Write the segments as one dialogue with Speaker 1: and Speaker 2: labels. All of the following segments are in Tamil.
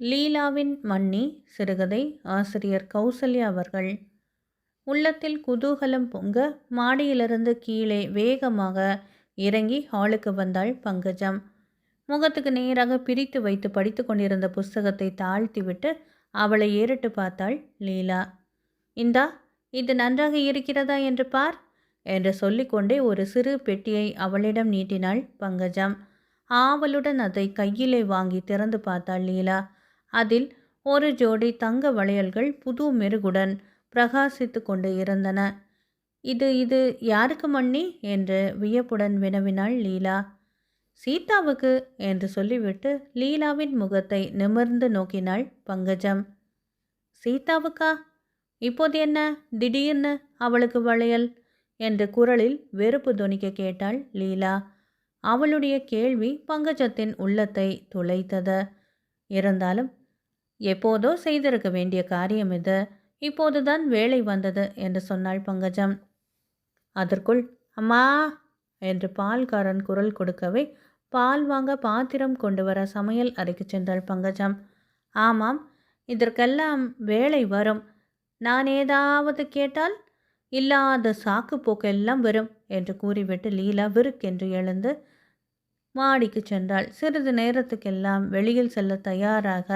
Speaker 1: லீலாவின் மன்னி சிறுகதை ஆசிரியர் கௌசல்யா அவர்கள். உள்ளத்தில் குதூகலம் பொங்க மாடியிலிருந்து கீழே வேகமாக இறங்கி ஹாலுக்கு வந்தாள் பங்கஜம். முகத்துக்கு நேராக பிரித்து வைத்து படித்து கொண்டிருந்த புஸ்தகத்தை தாழ்த்திவிட்டு அவளை ஏறிட்டு பார்த்தாள் லீலா. இந்தா இது நன்றாக இருக்கிறதா என்று பார் என்று சொல்லிக்கொண்டே ஒரு சிறு பெட்டியை அவளிடம் நீட்டினாள் பங்கஜம். ஆவலுடன் அதை கையிலே வாங்கி திறந்து பார்த்தாள் லீலா. அதில் ஒரு ஜோடி தங்க வளையல்கள் புது மெருகுடன் பிரகாசித்து கொண்டு இருந்தன. இது இது யாருக்கு மண்ணி என்று வியப்புடன் வினவினாள் லீலா. சீதாவுக்கு? என்று சொல்லிவிட்டு லீலாவின் முகத்தை நிமிர்ந்து நோக்கினாள் பங்கஜம். சீதாவுக்கா? இப்போது என்ன? திடீர்னு அவளுக்கு வளையல்? என்ற குரலில் வெறுப்பு துணிக்க கேட்டாள் லீலா. அவளுடைய கேள்வி பங்கஜத்தின் உள்ளத்தை துளைத்தது. இருந்தாலும் எப்போதோ செய்திருக்க வேண்டிய காரியம் இது. இப்போதுதான் வேலை வந்தது என்று சொன்னாள் பங்கஜம். அதற்குள் அம்மா என்று பால்காரன் குரல் கொடுக்கவே பால் வாங்க பாத்திரம் கொண்டு வர சமையல் அறைக்கு சென்றாள் பங்கஜம். ஆமாம் இதற்கெல்லாம் வேலை வரும். நான் ஏதாவது கேட்டால் இல்லாத சாக்கு போக்கெல்லாம் வரும் என்று கூறிவிட்டு லீலா விருக்கென்று எழுந்து மாடிக்கு சென்றாள். சிறிது நேரத்துக்கெல்லாம் வெளியில் செல்ல தயாராக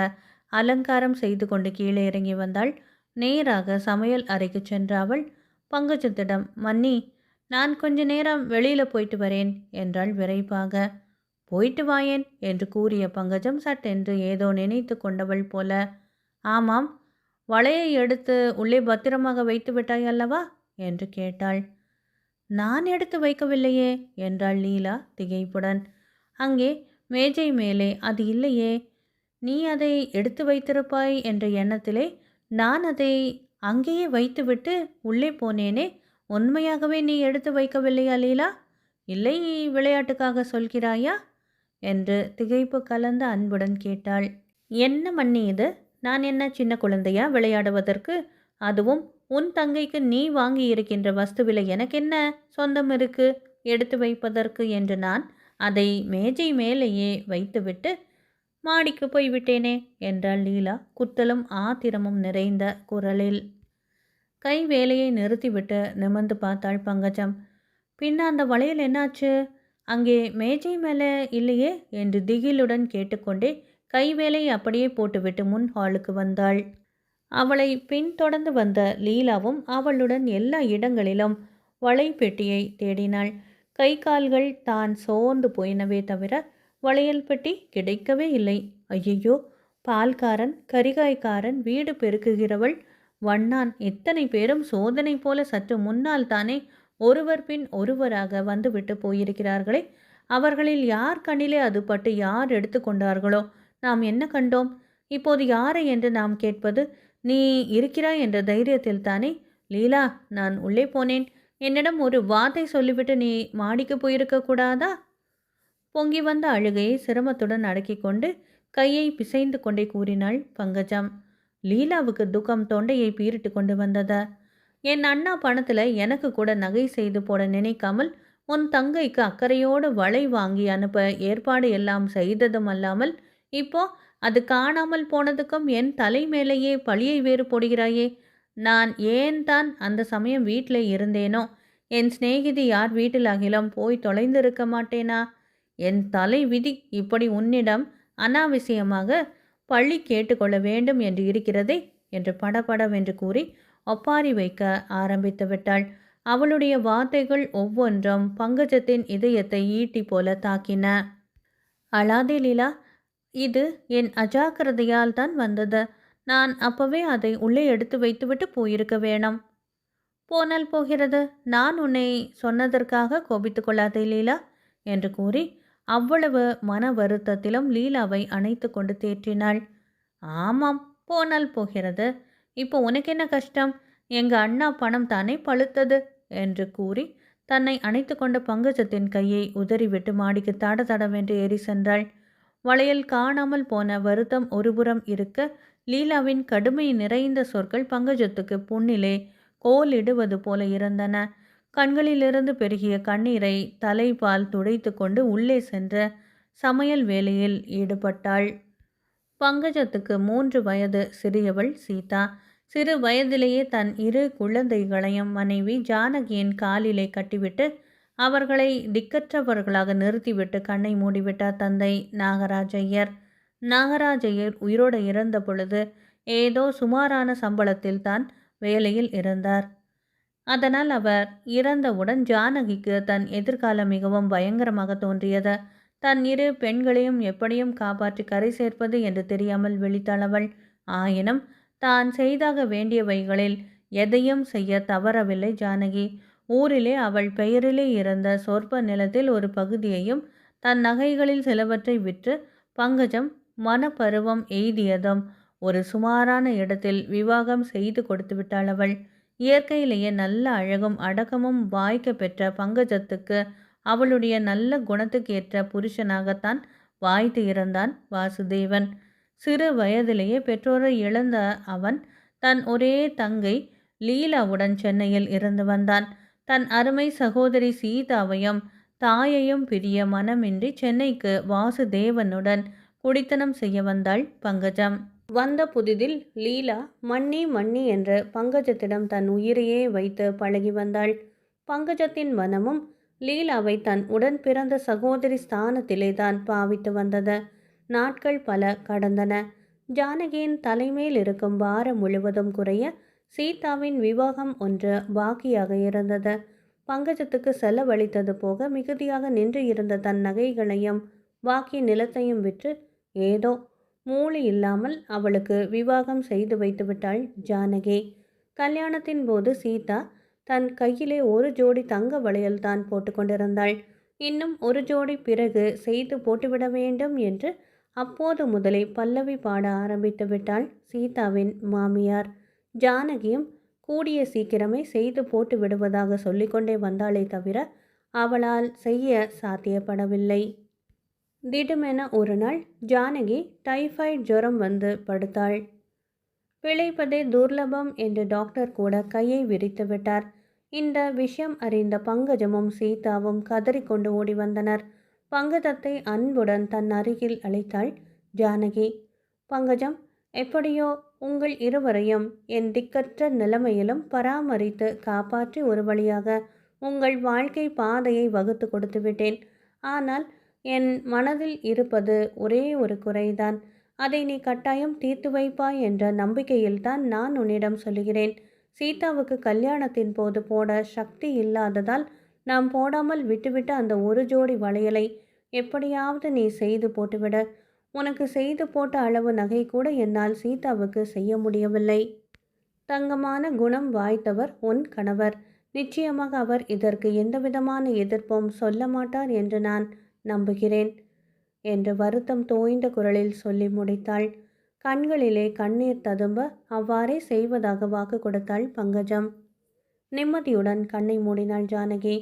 Speaker 1: அலங்காரம் செய்து கொண்டு கீழே இறங்கி வந்தாள். நேராக சமையல் அறைக்கு சென்ற அவள் பங்கஜத்திடம் மன்னி நான் கொஞ்ச நேரம் வெளியில் போயிட்டு வரேன் என்றாள் விரைவாக போயிட்டு வாயேன் என்று கூறிய பங்கஜம் சட்டென்று ஏதோ நினைத்து கொண்டவள் போல. ஆமாம் வளையை எடுத்து உள்ளே பத்திரமாக வைத்து விட்டாய் அல்லவா? என்று கேட்டாள். நான் எடுத்து வைக்கவில்லையே என்றாள் லீலா திகைப்புடன். அங்கே மேஜை மேலே அது இல்லையே நீ அதை எடுத்து வைத்திருப்பாய் என்ற எண்ணத்திலே நான் அதை அங்கேயே வைத்துவிட்டு உள்ளே போனேனே உண்மையாகவே நீ எடுத்து வைக்கவில்லையா லீலா? இல்லை விளையாட்டுக்காக சொல்கிறாயா? என்று திகைப்பு கலந்த அன்புடன் கேட்டாள். என்ன மண்ணி இது? நான் என்ன சின்ன குழந்தையா விளையாடுவதற்கு? அதுவும் உன் தங்கைக்கு நீ வாங்கி இருக்கின்ற வஸ்துவில் எனக்கு என்ன சொந்தம் இருக்கு? எடுத்து வைப்பதற்கு என்று நான் அதை மேஜை மேலேயே வைத்துவிட்டு மாடிக்கு போய்விட்டேனே என்றாள் லீலா குத்தலும் ஆத்திரமும் நிறைந்த குரலில். கை வேலையை நிறுத்திவிட்டு நிமிர்ந்து பார்த்தாள் பங்கஜம். பின்ன அந்த வளையல் என்னாச்சு? அங்கே மேஜை மேலே இல்லையே என்று திகிலுடன் கேட்டுக்கொண்டே கைவேலையை அப்படியே போட்டுவிட்டு முன் ஹாலுக்கு வந்தாள். அவளை பின்தொடர்ந்து வந்த லீலாவும் அவளுடன் எல்லா இடங்களிலும் வளைப்பெட்டியை தேடினாள். கை கால்கள் தான் சோர்ந்து போயினவே தவிர வளையல் பெட்டி கிடைக்கவே இல்லை. ஐயையோ! பால்காரன் கரிகாய்க்காரன் வீடு பெருக்குகிறவள். வண்ணான் இத்தனை பேரும் சோதனை போல சற்று முன்னால் தானே ஒருவர் பின் ஒருவராக வந்துவிட்டு போயிருக்கிறார்களே. அவர்களில் யார் கண்ணிலே அது பட்டு யார் எடுத்துக்கொண்டார்களோ நாம் என்ன கண்டோம்? இப்போது யாரை என்று நாம் கேட்பது நீ இருக்கிறாய் என்ற தைரியத்தில் தானே? லீலா நான் உள்ளே போனேன். என்னிடம் ஒரு வார்த்தை சொல்லிவிட்டு நீ மாடிக்கு போயிருக்க கூடாதா? பொங்கி வந்த அழுகையை சிரமத்துடன் அடக்கிக் கொண்டு கையை பிசைந்து கொண்டே கூறினாள் பங்கஜம். லீலாவுக்கு துக்கம் தொண்டையை பீரிட்டு கொண்டு வந்தது. என் அண்ணா பணத்தில் எனக்கு கூட நகை செய்து போட நினைக்காமல் உன் தங்கைக்கு அக்கறையோடு வளை வாங்கி அனுப்ப ஏற்பாடு எல்லாம் செய்ததும் அல்லாமல் இப்போ அது காணாமல் போனதுக்கும் என் தலை மேலேயே பழியை வேறு போடுகிறாயே. நான் ஏன் தான் அந்த சமயம் வீட்டில் இருந்தேனோ? என் சிநேகிதி யார் வீட்டில் அகிலம் போய் தொலைந்திருக்க மாட்டேனா? என் தலை விதி இப்படி உன்னிடம் அனாவசியமாக பள்ளி கேட்டுக்கொள்ள வேண்டும் என்று இருக்கிறதே என்று படபடவென்று கூறி ஒப்பாரி வைக்க ஆரம்பித்து விட்டாள். அவளுடைய வார்த்தைகள் ஒவ்வொன்றும் பங்கஜத்தின் இதயத்தை ஈட்டி போல தாக்கின. அழாதே லீலா இது என் அஜாக்கிரதையால் தான் வந்தது. நான் அப்பவே அதை உள்ளே எடுத்து வைத்துவிட்டு போயிருக்க வேணும். போனால் போகிறது. நான் உன்னை சொன்னதற்காக கோபித்து கொள்ளாதே லீலா என்று கூறி அவ்வளவு மன வருத்தத்திலும் லீலாவை அணைத்து கொண்டு தேற்றினாள். ஆமாம் போனால் போகிறது. இப்போ உனக்கு என்ன கஷ்டம்? எங்கள் அண்ணா பணம் தானே பழுத்தது? என்று கூறி தன்னை அணைத்து கொண்ட பங்கஜத்தின் கையை உதறிவிட்டு மாடிக்கு தட தடவென்று ஏறி சென்றாள். வளையல் காணாமல் போன வருத்தம் ஒருபுறம் இருக்க லீலாவின் கடுமை நிறைந்த சொற்கள் பங்கஜத்துக்கு புண்ணிலே கோலிடுவது போல இருந்தன. கண்களிலிருந்து பெருகிய கண்ணீரை தலைப்பால் துடைத்து கொண்டு உள்ளே சென்ற சமையல் வேலையில் ஈடுபட்டாள். பங்கஜத்துக்கு மூன்று வயது சிறியவள் சீதா. சிறு வயதிலேயே தன் இரு குழந்தைகளையும் மனைவி ஜானகியின் காலிலே கட்டிவிட்டு அவர்களை திக்கற்றவர்களாக நிறுத்திவிட்டு கண்ணை மூடிவிட்டார் தந்தை நாகராஜையர் நாகராஜையர் உயிரோடு இறந்த பொழுது ஏதோ சுமாரான சம்பளத்தில் தான் வேலையில் இருந்தார். அதனால் அவர் இறந்தவுடன் ஜானகிக்கு தன் எதிர்காலம் மிகவும் பயங்கரமாக தோன்றியது. தன் இரு பெண்களையும் எப்படியும் காப்பாற்றி கரை சேர்ப்பது என்று தெரியாமல் விழித்தளவள் ஆயினும் தான் செய்தாக வேண்டியவைகளில் எதையும் செய்ய தவறவில்லை ஜானகி. ஊரிலே அவள் பெயரிலே இருந்த சொற்ப நிலத்தில் ஒரு பகுதியையும் தன் நகைகளில் சிலவற்றை விற்று பங்கஜம் மனப்பருவம் எய்தியதும் ஒரு சுமாரான இடத்தில் விவாகம் செய்து கொடுத்து விட்டாள் அவள். இயற்கையிலேயே நல்ல அழகும் அடக்கமும் வாய்க்க பெற்ற பங்கஜத்துக்கு அவளுடைய நல்ல குணத்துக்கேற்ற புருஷனாகத்தான் வாய்த்து இருந்தான் வாசுதேவன். சிறு வயதிலேயே பெற்றோரை இழந்த அவன் தன் ஒரே தங்கை லீலாவுடன் சென்னையில் இருந்து வந்தான். தன் அருமை சகோதரி சீதாவையும் தாயையும் பிரிய மனமின்றி சென்னைக்கு வாசுதேவனுடன் குடித்தனம் செய்ய வந்தாள் பங்கஜம். வந்த புதிதில் லீலா மன்னி மன்னி என்று பங்கஜத்திடம் தன் உயிரையே வைத்து பழகி வந்தாள். பங்கஜத்தின் மனமும் லீலாவை தன் உடன் பிறந்த சகோதரி ஸ்தானத்திலே தான் பாவித்து வந்தது. நாட்கள் பல கடந்தன. ஜானகியின் தலைமையில் இருக்கும் வாரம் முழுவதும் குறைய சீதாவின் விவாகம் ஒன்று பாக்கியாக இருந்தது. பங்கஜத்துக்கு செலவழித்தது போக மிகுதியாக நின்று இருந்த தன் நகைகளையும் பாக்கி நிலத்தையும் விற்று ஏதோ மூளை இல்லாமல் அவளுக்கு விவாகம் செய்து வைத்துவிட்டாள் ஜானகி. கல்யாணத்தின் போது சீதா தன் கையிலே ஒரு ஜோடி தங்க வளையல் தான் போட்டுக்கொண்டிருந்தாள் இன்னும் ஒரு ஜோடி பிறகு செய்து போட்டுவிட வேண்டும் என்று அப்போது முதலே பல்லவி பாட ஆரம்பித்து விட்டாள் சீதாவின் மாமியார். ஜானகியும் கூடிய சீக்கிரமே செய்து போட்டு விடுவதாக சொல்லிக்கொண்டே வந்தாளே தவிர அவளால் செய்ய சாத்தியப்படவில்லை. திடுமென ஒரு நாள் ஜானகி டைஃபாய்டு ஜுரம் வந்து படுத்தாள். பிழைப்பதே துர்லபம் என்று டாக்டர் கூட கையை விரித்து விட்டார். இந்த விஷயம் அறிந்த பங்கஜமும் சீதாவும் கதறிக்கொண்டு ஓடி வந்தனர். பங்கஜத்தை அன்புடன் தன் அருகில் அழைத்தாள் ஜானகி. பங்கஜம் எப்படியோ உங்கள் இருவரையும் என் திக்கற்ற நிலைமையிலும் பராமரித்து காப்பாற்றி ஒரு வழியாக உங்கள் வாழ்க்கை பாதையை வகுத்து கொடுத்து விட்டேன். ஆனால் என் மனதில் இருப்பது ஒரே ஒரு குறைதான். அதை நீ கட்டாயம் தீர்த்து வைப்பாய் என்ற நம்பிக்கையில்தான் நான் உன்னிடம் சொல்லுகிறேன். சீதாவுக்கு கல்யாணத்தின் போது போட சக்தி இல்லாததால் நாம் போடாமல் விட்டுவிட்ட அந்த ஒரு ஜோடி வளையலை எப்படியாவது நீ செய்து போட்டுவிட. உனக்கு செய்து போட்ட அளவு நகை கூட என்னால் சீதாவுக்கு செய்ய முடியவில்லை. தங்கமான குணம் வாய்த்தவர் உன் கணவர். நிச்சயமாக அவர் இதற்கு எந்தவிதமான எதிர்ப்பும் சொல்ல மாட்டார் என்று நான் நம்புகிறேன் என்று வருத்தம் தோய்ந்த குரலில் சொல்லி முடித்தாள். கண்களிலே கண்ணீர் ததும்ப அவ்வாறே செய்வதாக வாக்கு கொடுத்தாள் பங்கஜம். நிம்மதியுடன் கண்ணை மூடினாள் ஜானகி.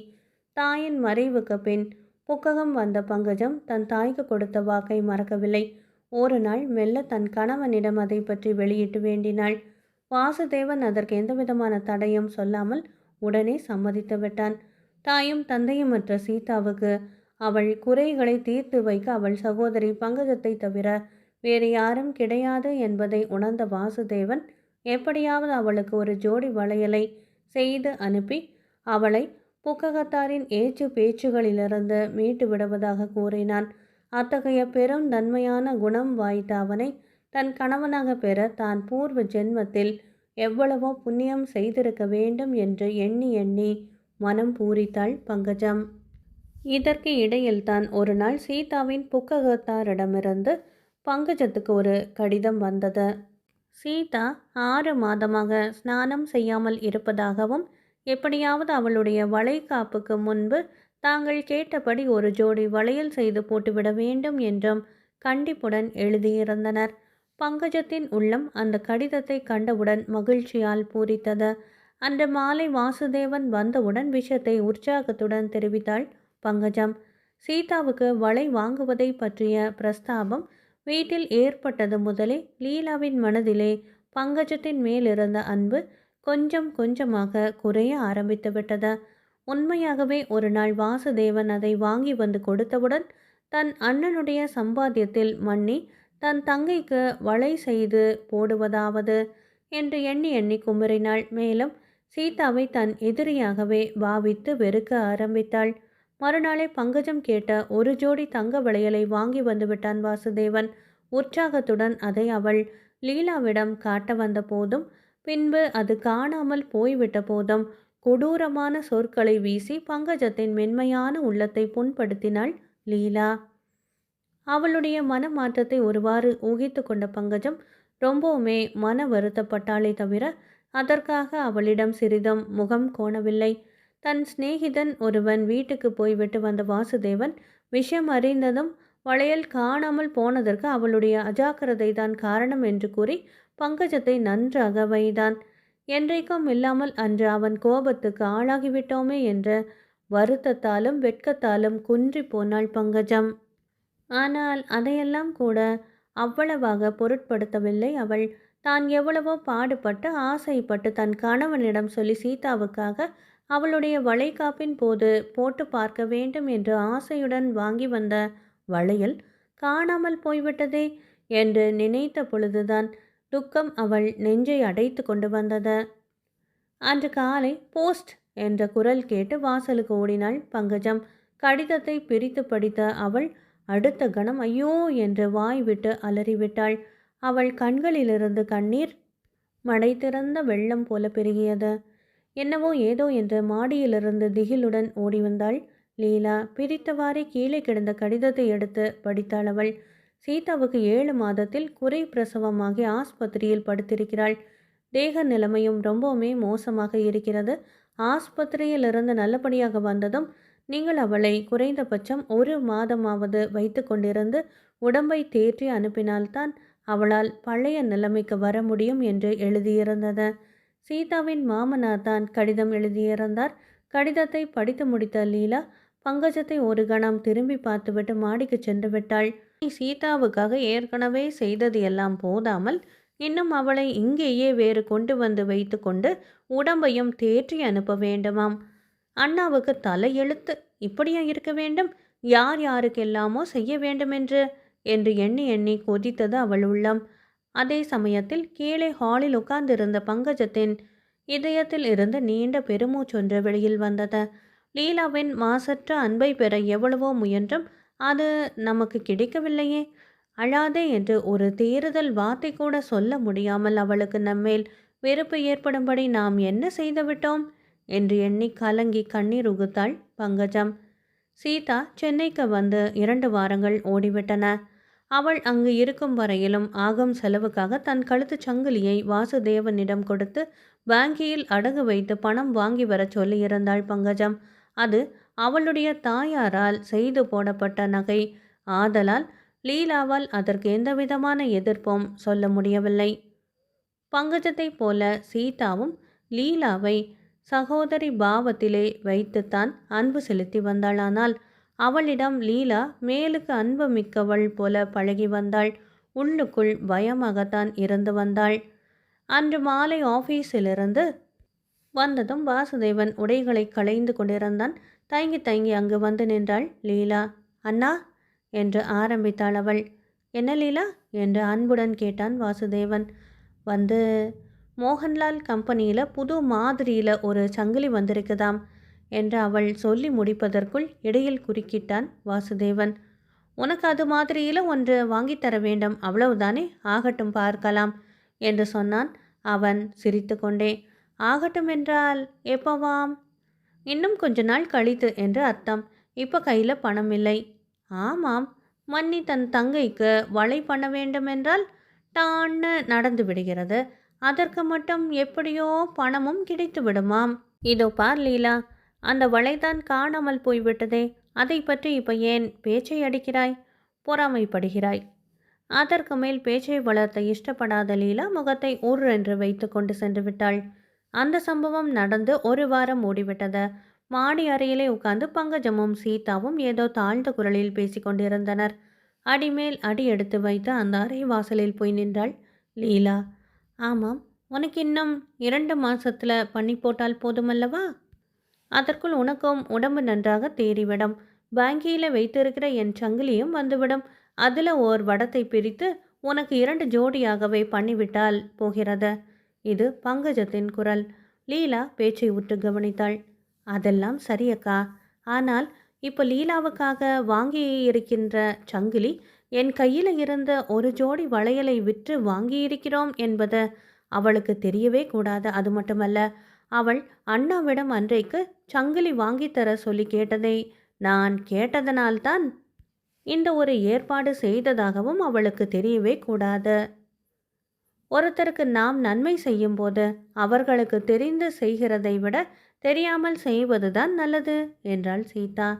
Speaker 1: தாயின் மறைவுக்கு பின் புக்ககம் வந்த பங்கஜம் தன் தாய்க்கு கொடுத்த வாக்கை மறக்கவில்லை. ஒரு நாள் மெல்ல தன் கணவனிடம் அதை பற்றி வெளியிட்டு வேண்டினாள். வாசுதேவன் அதற்கு எந்தவிதமான தடையும் சொல்லாமல் உடனே சம்மதித்து விட்டான். தாயும் தந்தையுமற்ற சீதாவுக்கு அவள் குறைகளை தீர்த்து வைக்க அவள் சகோதரி பங்கஜத்தை தவிர வேறு யாரும் கிடையாது என்பதை உணர்ந்த வாசுதேவன் எப்படியாவது அவளுக்கு ஒரு ஜோடி வளையலை செய்து அனுப்பி அவளை புக்ககத்தாரின் ஏச்சு பேச்சுகளிலிருந்து மீட்டு விடுவதாக கூறினான். அத்தகைய பெரும் நன்மையான குணம் வாய்த்த அவனை தன் கணவனாக பெற தான் பூர்வ ஜென்மத்தில் எவ்வளவோ புண்ணியம் செய்திருக்க வேண்டும் என்று எண்ணி எண்ணி மனம் பூரித்தாள் பங்கஜம். இதற்கு இடையில்தான் ஒரு நாள் சீதாவின் புக்ககத்தாரிடமிருந்து பங்கஜத்துக்கு ஒரு கடிதம் வந்தது. சீதா ஆறு மாதமாக ஸ்நானம் செய்யாமல் இருப்பதாகவும் எப்படியாவது அவளுடைய வளைகாப்புக்கு முன்பு தாங்கள் கேட்டபடி ஒரு ஜோடி வளையல் செய்து போட்டுவிட வேண்டும் என்றும் கண்டிப்புடன் எழுதியிருந்தனர். பங்கஜத்தின் உள்ளம் அந்த கடிதத்தை கண்டவுடன் மகிழ்ச்சியால் பூரித்தது. அன்று மாலை வாசுதேவன் வந்தவுடன் விஷயத்தை உற்சாகத்துடன் தெரிவித்தாள். பங்கஜம். சீதாவுக்கு வளை வாங்குவதை பற்றிய பிரஸ்தாபம் வீட்டில் ஏற்பட்டது முதலே லீலாவின் மனதிலே பங்கஜத்தின் மேலிருந்த அன்பு கொஞ்சம் கொஞ்சமாக குறைய ஆரம்பித்து விட்டது. உண்மையாகவே ஒரு நாள் வாசுதேவன் அதை வாங்கி வந்து கொடுத்தவுடன் தன் அண்ணனுடைய சம்பாத்தியத்தில் மன்னி தன் தங்கைக்கு வலை செய்து போடுவதாவது என்று எண்ணி எண்ணி குமுறினாள். மேலும் சீதாவை தன் எதிரியாகவே பாவித்து வெறுக்க ஆரம்பித்தாள். மறுநாளே பங்கஜம் கேட்ட ஒரு ஜோடி தங்க வளையலை வாங்கி வந்துவிட்டான் வாசுதேவன். உற்சாகத்துடன் அதை அவள் லீலாவிடம் காட்ட வந்த போதும் பின்பு அது காணாமல் போய்விட்ட போதும் கொடூரமான சொற்களை வீசி பங்கஜத்தின் மென்மையான உள்ளத்தை புண்படுத்தினாள் லீலா. அவளுடைய மனமாற்றத்தை ஒருவாறு ஊகித்து கொண்ட பங்கஜம் ரொம்பவுமே மன வருத்தப்பட்டாளே தவிர அதற்காக அவளிடம் சிறிதும் முகம் கோணவில்லை. தன் சிநேகிதன் ஒருவன் வீட்டுக்கு போய்விட்டு வந்த வாசுதேவன் விஷயம் அறிந்ததும் வளையல் காணாமல் போனதற்கு அவளுடைய அஜாக்கிரதை தான் காரணம் என்று கூறி பங்கஜத்தை நன்றாக வைதான் என்றைக்கும் இல்லாமல் அன்று அவன் கோபத்துக்கு ஆளாகிவிட்டோமே என்ற வருத்தத்தாலும் வெட்கத்தாலும் குன்றி போனாள் பங்கஜம். ஆனால் அதையெல்லாம் கூட அவ்வளவாக பொருட்படுத்தவில்லை. அவள் தான் எவ்வளவோ பாடுபட்டு ஆசைப்பட்டு தன் கணவனிடம் சொல்லி சீதாவுக்காக அவளுடைய வளைகாப்பின் போது போட்டு பார்க்க வேண்டும் என்று ஆசையுடன் வாங்கி வந்த வளையல் காணாமல் போய்விட்டதே என்று நினைத்த பொழுதுதான் துக்கம் அவள் நெஞ்சை அடைத்து கொண்டு வந்தது. அன்று காலை போஸ்ட் என்ற குரல் கேட்டு வாசலுக்கு ஓடினாள் பங்கஜம். கடிதத்தை பிரித்து படித்த அவள் அடுத்த கணம் ஐயோ என்று வாய் விட்டு அலறிவிட்டாள். அவள் கண்களிலிருந்து கண்ணீர் மடை திறந்த வெள்ளம் போல பெருகியது. என்னவோ ஏதோ என்று மாடியிலிருந்து திகிலுடன் ஓடி வந்தாள். லீலா பிரித்தவாறே கீழே கிடந்த கடிதத்தை எடுத்து படித்தாள் அவள். சீதாவுக்கு ஏழு மாதத்தில் குறை பிரசவமாகி ஆஸ்பத்திரியில் படுத்திருக்கிறாள். தேக நிலைமையும் ரொம்பவுமே மோசமாக இருக்கிறது. ஆஸ்பத்திரியிலிருந்து நல்லபடியாக வந்ததும் நீங்கள் அவளை குறைந்தபட்சம் ஒரு மாதமாவது வைத்து கொண்டிருந்து உடம்பை தேற்றி அனுப்பினால்தான் அவளால் பழைய நிலைமைக்கு வர முடியும் என்று எழுதியிருந்தது. சீதாவின் மாமனார் தான் கடிதம் எழுதியிருந்தார் கடிதத்தை படித்து முடித்த லீலா பங்கஜத்தை ஒரு கணம் திரும்பி பார்த்துவிட்டு மாடிக்கு சென்று விட்டாள். சீதாவுக்காக ஏற்கனவே செய்தது எல்லாம் போதாமல் இன்னும் அவளை இங்கேயே வேறு கொண்டு வந்து வைத்து கொண்டு உடம்பையும் தேற்றி அனுப்ப வேண்டுமாம். அண்ணாவுக்கு தலையெழுத்து இப்படியா இருக்க வேண்டும்? யார் யாருக்கெல்லாமோ செய்ய வேண்டுமென்று? என்று எண்ணி எண்ணி கொதித்தது அவள் உள்ளம். அதே சமயத்தில் கீழே ஹாலில் உட்கார்ந்திருந்த பங்கஜத்தின் இதயத்தில் இருந்து நீண்ட பெருமூச்சொன்று வெளியில் வந்தது. லீலாவின் மாசற்ற அன்பை பெற எவ்வளவோ முயன்றும் அது நமக்கு கிடைக்கவில்லையே. அழாதே என்று ஒரு தேறுதல் வார்த்தை கூட சொல்ல முடியாமல் அவளுக்கு நம்மேல் வெறுப்பு ஏற்படும்படி நாம் என்ன செய்துவிட்டோம்? என்று எண்ணி கலங்கி கண்ணீர் உகுத்தாள் பங்கஜம். சீதா சென்னைக்கு வந்து இரண்டு வாரங்கள் ஓடிவிட்டன. அவள் அங்கு இருக்கும் வரையிலும் ஆகும் செலவுக்காக தன் கழுத்து சங்கிலியை வாசுதேவனிடம் கொடுத்து வங்கியில் அடகு வைத்து பணம் வாங்கி வரச் சொல்லியிருந்தாள் பங்கஜம். அது அவளுடைய தாயாரால் செய்து போடப்பட்ட நகை. ஆதலால் லீலாவால் அதற்கு எந்தவிதமான எதிர்ப்பும் சொல்ல முடியவில்லை. பங்கஜத்தைப் போல சீதாவும் லீலாவை சகோதரி பாவத்திலே வைத்துத்தான் அன்பு செலுத்தி வந்தாளானால் அவளிடம் லீலா மேலுக்கு அன்பு மிக்கவள் போல பழகி வந்தாள். உள்ளுக்குள் பயமாகத்தான் இருந்து வந்தாள். அன்று மாலை ஆஃபீஸிலிருந்து வந்ததும் வாசுதேவன் உடைகளை களைந்து கொண்டிருந்தான். தயங்கி தயங்கி அங்கு வந்து நின்றாள். லீலா அண்ணா என்று ஆரம்பித்தாள் அவள். என்ன லீலா? என்று அன்புடன் கேட்டான் வாசுதேவன். வந்து மோகன்லால் கம்பெனியில் புது மாதிரியில் ஒரு சங்கிலி வந்திருக்குதாம். என்று அவள் சொல்லி முடிப்பதற்குள் இடையில் குறுக்கிட்டான் வாசுதேவன். உனக்கு அது மாதிரியில் ஒன்று வாங்கித்தர வேண்டும். அவ்வளவுதானே? ஆகட்டும் பார்க்கலாம் என்று சொன்னான். அவன் சிரித்து கொண்டே ஆகட்டும் என்றால் எப்போவாம்? இன்னும் கொஞ்ச நாள் கழித்து என்று அர்த்தம். இப்போ கையில் பணம் இல்லை. ஆமாம். மன்னி தன் தங்கைக்கு வலை பண்ண வேண்டுமென்றால் டான்னு நடந்து விடுகிறது. அதற்கு மட்டும் எப்படியோ பணமும் கிடைத்து விடுமாம். இதோ பார் லீலா அந்த வளைதான் காணாமல் போய்விட்டதே அதை பற்றி இப்போ ஏன் பேச்சை அடிக்கிறாய்? பொறாமைப்படுகிறாய். அதற்கு மேல் பேச்சை வளர்த்த இஷ்டப்படாத லீலா முகத்தை ஊர் என்று வைத்து கொண்டு சென்று விட்டாள். அந்த சம்பவம் நடந்து ஒரு வாரம் ஓடிவிட்டது. மாடி அறையிலே உட்கார்ந்து பங்கஜமும் சீதாவும் ஏதோ தாழ்ந்த குரலில் பேசிக்கொண்டிருந்தனர் அடிமேல் அடி எடுத்து வைத்து அந்த அறை வாசலில் போய் நின்றாள் லீலா. ஆமாம் உனக்கு இன்னும் இரண்டு மாசத்துல பண்ணி போட்டால் போதுமல்லவா? அதற்குள் உனக்கும் உடம்பு நன்றாக தேறிவிடும். வங்கியில் வைத்திருக்கிற என் சங்கிலியும் வந்துவிடும். அதில் ஓர் வடத்தை பிரித்து உனக்கு இரண்டு ஜோடியாகவே பண்ணிவிட்டால் போகிறது. இது பங்கஜத்தின் குரல். லீலா பேச்சை உற்று கவனித்தாள். அதெல்லாம் சரியக்கா. ஆனால் இப்போ லீலாவுக்காக வாங்கி இருக்கின்ற சங்கிலி என் கையில் இருந்த ஒரு ஜோடி வளையலை விற்று வாங்கியிருக்கிறோம் என்பது அவளுக்கு தெரியவே கூடாது. அது மட்டுமல்ல அவள் அண்ணாவிடம் அன்றைக்கு சங்கிலி வாங்கித்தர சொல்லி கேட்டதை நான் கேட்டதனால்தான் இந்த ஒரு ஏற்பாடு செய்ததாகவும் அவளுக்கு தெரியவே கூடாது. ஒருத்தருக்கு நாம் நன்மை செய்யும்போது அவர்களுக்கு தெரிந்து செய்கிறதை விட தெரியாமல் செய்வதுதான் நல்லது என்றாள் சீதா.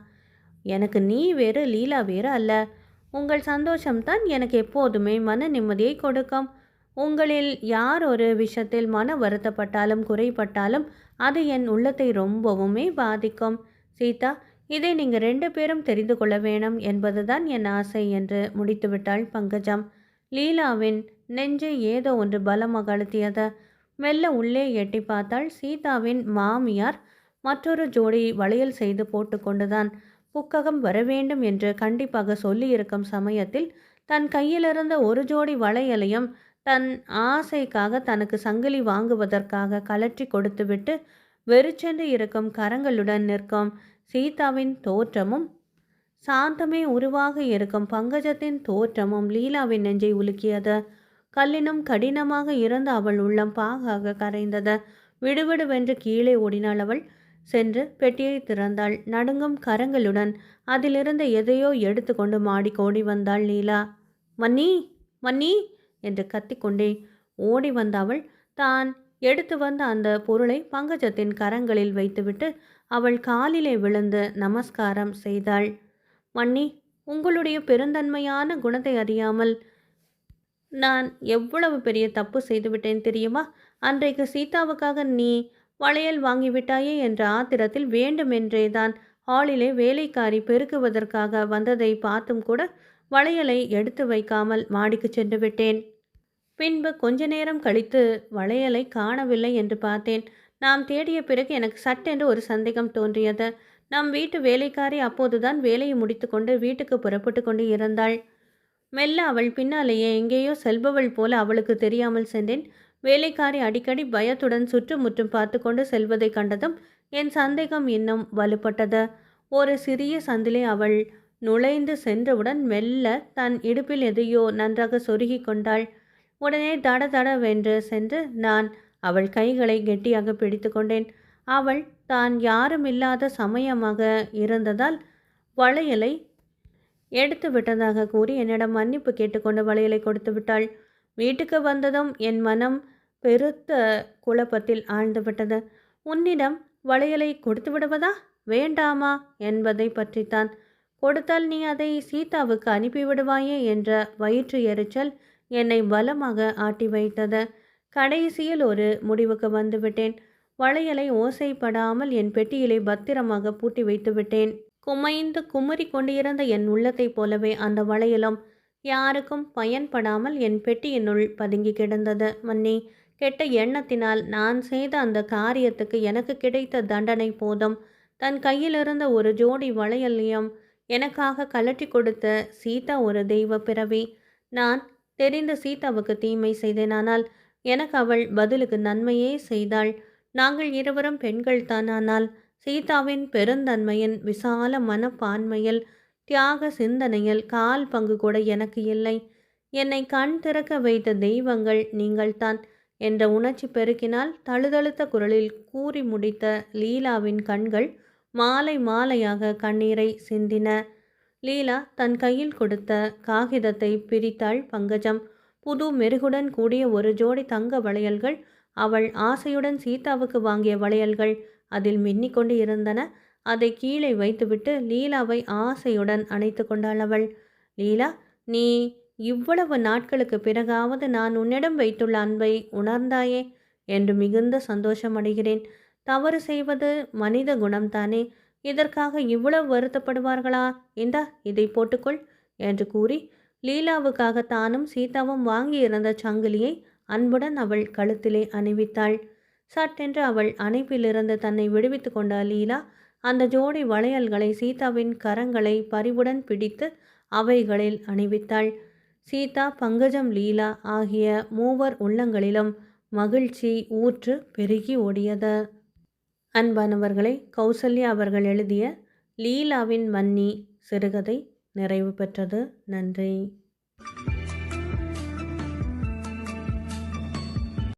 Speaker 1: எனக்கு நீ வேறு லீலா வேறு அல்ல. உங்கள் சந்தோஷம்தான் எனக்கு எப்போதுமே மன நிம்மதியை கொடுக்கும். உங்களில் யார் ஒரு விஷயத்தில் மன வருத்தப்பட்டாலும் குறைப்பட்டாலும் அது என் உள்ளத்தை ரொம்பவுமே பாதிக்கும். சீதா இதை நீங்கள் ரெண்டு பேரும் தெரிந்து கொள்ள வேணும் என்பதுதான் என் ஆசை என்று முடித்துவிட்டாள் பங்கஜம். லீலாவின் நெஞ்சை ஏதோ ஒன்று பலமாக அழுத்தியது. மெல்ல உள்ளே எட்டி பார்த்தால் சீதாவின் மாமியார் மற்றொரு ஜோடி வளையல் செய்து போட்டுக்கொண்டுதான் புக்ககம் வர வேண்டும் என்று கண்டிப்பாக சொல்லியிருக்கும் சமயத்தில் தன் கையிலிருந்த ஒரு ஜோடி வளையலையும் தன் ஆசைக்காக தனக்கு சங்கிலி வாங்குவதற்காக கலற்றி கொடுத்துவிட்டு வெறிச்சென்று இருக்கும் கரங்களுடன் நிற்கும் சீதாவின் தோற்றமும் சாந்தமே உருவாக இருக்கும் பங்கஜத்தின் தோற்றமும் லீலாவின் நெஞ்சை உலுக்கியது. கல்லினும் கடினமாக இருந்த அவள் உள்ளம் பாகாக கரைந்தது. விடுவிடுவென்று கீழே ஓடினாள் அவள். சென்று பெட்டியை திறந்தாள். நடுங்கும் கரங்களுடன் அதிலிருந்து எதையோ எடுத்துக்கொண்டு மாடி கோடி வந்தாள் லீலா. மன்னி மன்னி! என்று கத்திக்கொண்டே ஓடி வந்த அவள் தான் எடுத்து வந்த அந்த பொருளை பங்கஜத்தின் கரங்களில் வைத்துவிட்டு அவள் காலிலே விழுந்து நமஸ்காரம் செய்தாள். மன்னி உங்களுடைய பெருந்தன்மையான குணத்தை அறியாமல் நான் எவ்வளவு பெரிய தப்பு செய்துவிட்டேன் தெரியுமா? அன்றைக்கு சீதாவுக்காக நீ வளையல் வாங்கிவிட்டாயே என்ற ஆத்திரத்தில் வேண்டுமென்றே தான் ஹாலிலே வேலைக்காரி பெருக்குவதற்காக வந்ததை பார்த்தும் கூட வளையலை எடுத்து வைக்காமல் மாடிக்கு சென்று விட்டேன். பின்பு கொஞ்ச நேரம் கழித்து வளையலை காணவில்லை என்று பார்த்தேன். நாம் தேடிய பிறகு எனக்கு சட்டென்று ஒரு சந்தேகம் தோன்றியது. நம் வீட்டு வேலைக்காரி அப்போதுதான் வேலையை முடித்துக்கொண்டு வீட்டுக்கு புறப்பட்டு கொண்டு இருந்தாள். மெல்ல அவள் பின்னாலேயே எங்கேயோ செல்பவள் போல அவளுக்கு தெரியாமல் சென்றேன். வேலைக்காரி அடிக்கடி பயத்துடன் சுற்றுமுற்றும் பார்த்து கொண்டு செல்வதை கண்டதும் என் சந்தேகம் இன்னும் வலுப்பட்டது. ஒரு சிறிய சந்திலே அவள் நுழைந்து சென்றவுடன் மெல்ல தன் இடுப்பில் எதையோ நன்றாக சொருகி கொண்டாள். உடனே தட தடவென்று சென்று நான் அவள் கைகளை கெட்டியாக பிடித்து கொண்டேன். அவள் தான் யாரும் இல்லாத சமயமாக இருந்ததால் வளையலை எடுத்து விட்டதாக கூறி என்னிடம் மன்னிப்பு கேட்டுக்கொண்டு வளையலை கொடுத்து விட்டாள். வீட்டுக்கு வந்ததும் என் மனம் பெருத்த குழப்பத்தில் ஆழ்ந்துவிட்டது உன்னிடம் வளையலை கொடுத்து விடுவதா? வேண்டாமா? என்பதை பற்றித்தான். கொடுத்தால் நீ அதை சீதாவுக்கு அனுப்பிவிடுவாயே என்ற வயிற்று எரிச்சல் என்னை பலமாக ஆட்டி வைத்தது. கடைசியில் ஒரு முடிவுக்கு வந்துவிட்டேன். வளையலை ஓசைப்படாமல் என் பெட்டியிலே பத்திரமாக பூட்டி வைத்துவிட்டேன் குமைந்து குமரி கொண்டிருந்த என் உள்ளத்தைப் போலவே அந்த வளையலும் யாருக்கும் பயன்படாமல் என் பெட்டியினுள் பதுங்கி கிடந்தது. மன்னி கெட்ட எண்ணத்தினால் நான் செய்த அந்த காரியத்துக்கு எனக்கு கிடைத்த தண்டனை போதும். தன் கையிலிருந்த ஒரு ஜோடி வளையலையும் எனக்காக கலட்டி கொடுத்த சீதா ஒரு தெய்வ பிறவி. நான் தெரிந்த சீதாவுக்கு தீமை செய்தேனானால் எனக்கு அவள் பதிலுக்கு நன்மையே செய்தாள். நாங்கள் இருவரும் பெண்கள் ஆனால் சீதாவின் பெருந்தன்மையின் விசால மனப்பான்மையில் தியாக சிந்தனையில் கால் பங்கு கூட எனக்கு இல்லை. என்னை கண் திறக்க வைத்த தெய்வங்கள் நீங்கள்தான் என்ற உணர்ச்சி பெருக்கினால் தழுதழுத்த குரலில் கூறி முடித்த லீலாவின் கண்கள் மாலை மாலையாக கண்ணீரை சிந்தின லீலா தன் கையில் கொடுத்த காகிதத்தை பிரித்தாள் பங்கஜம். புது மெருகுடன் கூடிய ஒரு ஜோடி தங்க வளையல்கள் அவள் ஆசையுடன் சீதாவுக்கு வாங்கிய வளையல்கள் அதில் மின்னிக்கொண்டு இருந்தன அதை கீழே வைத்துவிட்டு லீலாவை ஆசையுடன் அணைத்து கொண்டாள் அவள். லீலா நீ இவ்வளவு நாட்களுக்கு பிறகாவது நான் உன்னிடம் வைத்துள்ள அன்பை உணர்ந்தாயே? என்று மிகுந்த சந்தோஷம் அடைகிறேன். தவறு செய்வது மனித குணம்தானே? இதற்காக இவ்வளவு வருத்தப்படுவார்களா? இந்தா இதை போட்டுக்கொள் என்று கூறி லீலாவுக்காக தானும் சீதாவும் வாங்கியிருந்த சங்கிலியை அன்புடன் அவள் கழுத்திலே அணிவித்தாள். சட்டென்று அவள் அணைப்பிலிருந்து தன்னை விடுவித்து கொண்ட லீலா அந்த ஜோடி வளையல்களை சீதாவின் கரங்களை பரிவுடன் பிடித்து அவைகளில் அணிவித்தாள். சீதா பங்கஜம் லீலா ஆகிய மூவர் உள்ளங்களிலும் மகிழ்ச்சி ஊற்று பெருகி ஓடியது. அன்பானவர்களை கௌசல்யா அவர்கள் எழுதிய லீலாவின் மன்னி சிறுகதை நிறைவு பெற்றது. நன்றி.